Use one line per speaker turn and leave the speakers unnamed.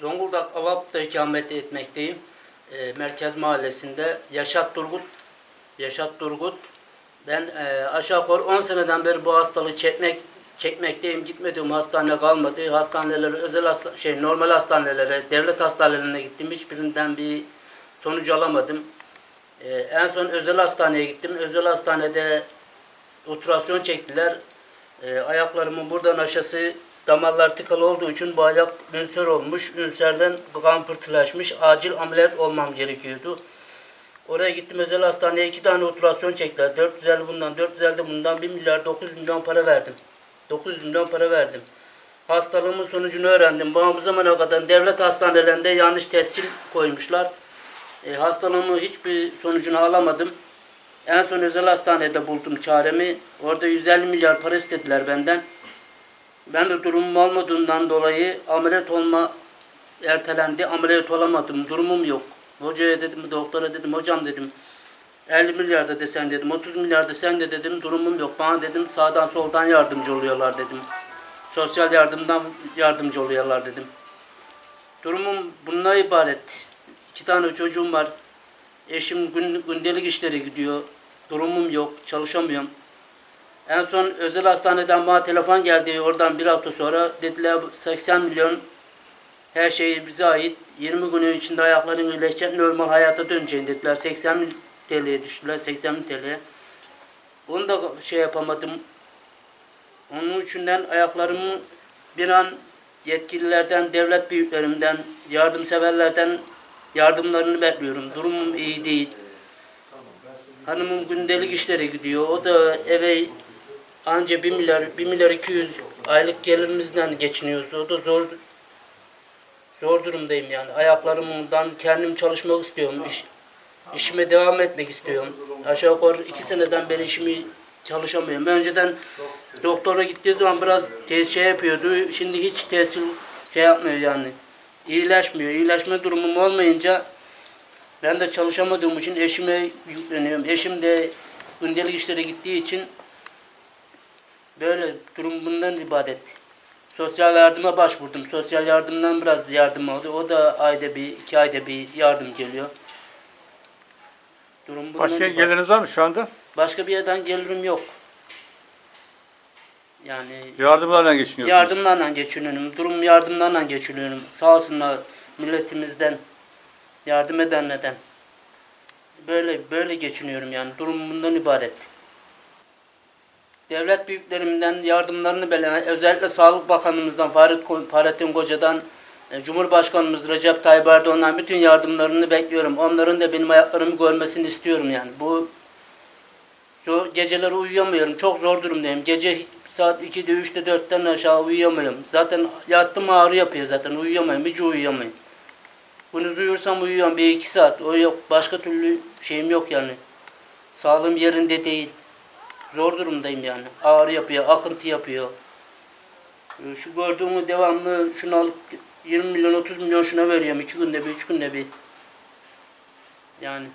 Zonguldak Avap'ta ikamet etmekteyim. Ee, Merkez Mahallesi'nde. Yaşat Turgut. Yaşat Turgut. Ben e, aşağı yukarı 10 seneden beri bu hastalığı çekmek çekmekteyim. Gitmediğim hastane kalmadı. Hastanelere, özel hasta, şey normal hastanelere, devlet hastanelerine gittim. Hiçbirinden bir sonuç alamadım. Ee, en son özel hastaneye gittim. Özel hastanede operasyon çektiler. Ee, ayaklarımın buradan aşağısı damarlar tıkalı olduğu için bu ayak ünser olmuş. Ünserden kan pırtılaşmış. Acil ameliyat olmam gerekiyordu. Oraya gittim özel hastaneye iki tane operasyon çektiler. 450 bundan, 450 bundan 1 milyar 900 milyon para verdim. 900 milyon para verdim. Hastalığımın sonucunu öğrendim. Bana bu zamana kadar devlet hastanelerinde yanlış tescil koymuşlar. E, hastalığımın hiçbir sonucunu alamadım. En son özel hastanede buldum çaremi. Orada 150 milyar para istediler benden. Ben de durumum olmadığından dolayı ameliyat olma ertelendi. Ameliyat olamadım. Durumum yok. Hocaya dedim, doktora dedim, hocam dedim. 50 milyar da desen dedim, 30 milyar desen de dedim, durumum yok. Bana dedim sağdan soldan yardımcı oluyorlar dedim. Sosyal yardımdan yardımcı oluyorlar dedim. Durumum bununla ibaret. İki tane çocuğum var. Eşim gün, gündelik işleri gidiyor. Durumum yok, çalışamıyorum. En son özel hastaneden bana telefon geldi. Oradan bir hafta sonra dediler 80 milyon her şey bize ait. 20 günün içinde ayakların iyileşecek, normal hayata döneceksin dediler. 80 bin TL'ye düştüler, 80 bin TL'ye. Onu da şey yapamadım. Onun içinden ayaklarımı bir an yetkililerden, devlet büyüklerimden, yardımseverlerden yardımlarını bekliyorum. Durumum iyi değil. Hanımım gündelik işleri gidiyor. O da eve anca 1 milyar, 1 milyar 200 aylık gelirimizden geçiniyoruz. O da zor zor durumdayım yani. Ayaklarımdan kendim çalışmak istiyorum. İş, işime devam etmek istiyorum. Aşağı yukarı iki seneden beri işimi çalışamıyorum. Önceden doktora gittiği zaman biraz şey yapıyordu. Şimdi hiç tesir şey yapmıyor yani. İyileşmiyor. İyileşme durumum olmayınca ben de çalışamadığım için eşime yükleniyorum. Eşim de gündelik işlere gittiği için böyle durum bundan ibaret. Sosyal yardıma başvurdum. Sosyal yardımdan biraz yardım aldı. O da ayda bir, iki ayda bir yardım geliyor. Durum bundan
Başka
ibaret.
geliriniz var mı şu anda?
Başka bir yerden gelirim yok. Yani
Yardımlarla geçiniyorsunuz.
yardımlarla geçiniyorum. Durum yardımlarla geçiniyorum. Sağ olsunlar milletimizden yardım edenlerden. Böyle böyle geçiniyorum yani. Durum bundan ibaret. Devlet büyüklerimden yardımlarını bekleme, özellikle Sağlık Bakanımızdan Fahret, Fahrettin Koca'dan e, Cumhurbaşkanımız Recep Tayyip Erdoğan'dan bütün yardımlarını bekliyorum. Onların da benim ayaklarımı görmesini istiyorum yani. Bu şu geceleri uyuyamıyorum. Çok zor durumdayım. Gece saat 2'de 3'te 4'ten aşağı uyuyamıyorum. Zaten yattım ağrı yapıyor zaten. Uyuyamıyorum. Hiç uyuyamıyorum. Gündüz uyursam uyuyorum bir iki saat. O yok. Başka türlü şeyim yok yani. Sağlığım yerinde değil. Zor durumdayım yani. Ağrı yapıyor, akıntı yapıyor. Ee, Şu gördüğümü devamlı şunu alıp 20 milyon 30 milyon şuna veriyorum. iki günde bir, üç günde bir. Yani